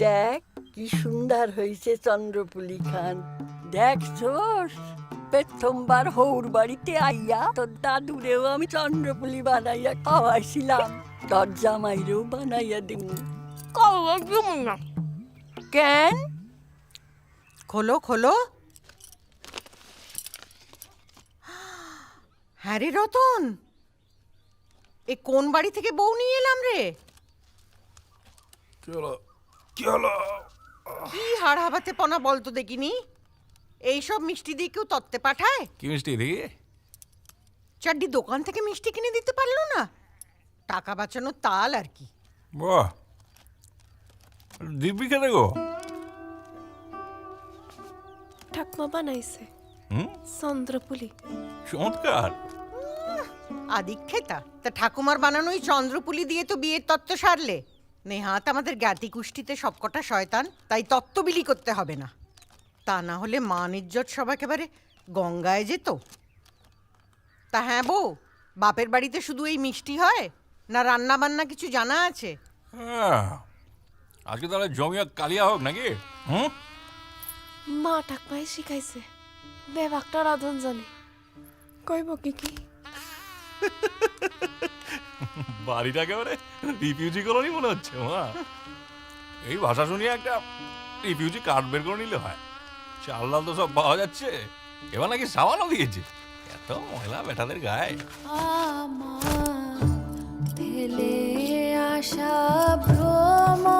দেখ কি সুন্দর হয়েছে চন্দ্রপুলি খান। দেখ দেখছোস প্রথমবার হৌর বাড়িতে আইয়া তোর দাদুরেও আমি চন্দ্রপুলি বানাইয়া খাওয়াইছিলাম। তোর জামাইরেও বানাইয়া দিম। না। কেন? খোলো খোলো। হ্যাঁ রে রতন এ কোন বাড়ি থেকে বউ নিয়ে এলাম রে? হলো কি হলো? কি হাড় হাবাতে পনা বলতো দেখিনি? এইসব মিষ্টি দিয়ে কেউ তত্ত্বে পাঠায়? কি মিষ্টি দেখি? চারটি দোকান থেকে মিষ্টি কিনে দিতে পারল না? টাকা বাঁচানোর তাল আর কি। বাহ। দিব্যি কেন গো? ঠাকমা বানাইছে। হুম? চন্দ্রপুলি। চমৎকার। আদিক্ষেতা। তা ঠাকুমার বানানোই চন্দ্রপুলি দিয়ে তো বিয়ের তত্ত্ব সারলে। নেহাত আমাদের জ্ঞাতি কুষ্টিতে সবকটা শয়তান তাই তত্ত্ব বিলি করতে হবে না। তা না হলে মান ইজ্জত সব একেবারে গঙ্গায় যেত। তা হ্যাঁ বউ বাপের বাড়িতে শুধু এই মিষ্টি হয় না রান্না বান্না কিছু জানা আছে? হ্যাঁ আজকে তাহলে জমিয়া কালিয়া হোক নাকি? হুম? মা ঠাকমাই শিখাইছে বেবাকটা রাধন জানে। কইব কি কি? বাড়িটা একেবারে রিফিউজি কলোনি মনে হচ্ছে, মা। এই ভাষা শুনিয়ে একটা রিফিউজি কার্ড বের করে নিলে হয়। চাল তো সব পাওয়া যাচ্ছে। এবার নাকি সাবানও দিয়েছে। এত ময়লা বেটাদের গায়ে। আমার আসা ভ্রমর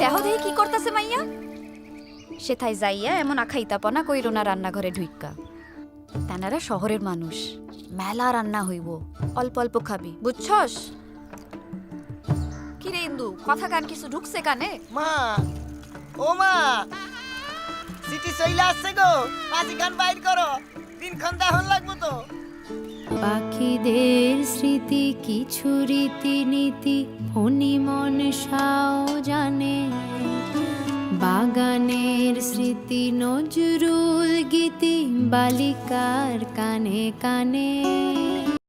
দেহ দেহি কি করতেছে মাইয়া? সেথায় যাইয়া এমন আখাইতাপনা কইরো না রান্নাঘরে ঢুইক্কা। তানারা শহরের মানুষ। মেলা রান্না হইব। অল্প অল্প খাবি, বুঝছস? কি রে ইন্দু, কথা কান কিছু ঢুকছে কানে? মা, ও মা সিটি চইলে আসছে গো। পাঁচি গান বাইর করো। দিনক্ষণ দাহন লাগবো তো। পাখিদের স্মৃতি কিছু রীতিনীতি মন সাও জানে। বাগানের স্মৃতি নজরুল গীতি বালিকার কানে কানে।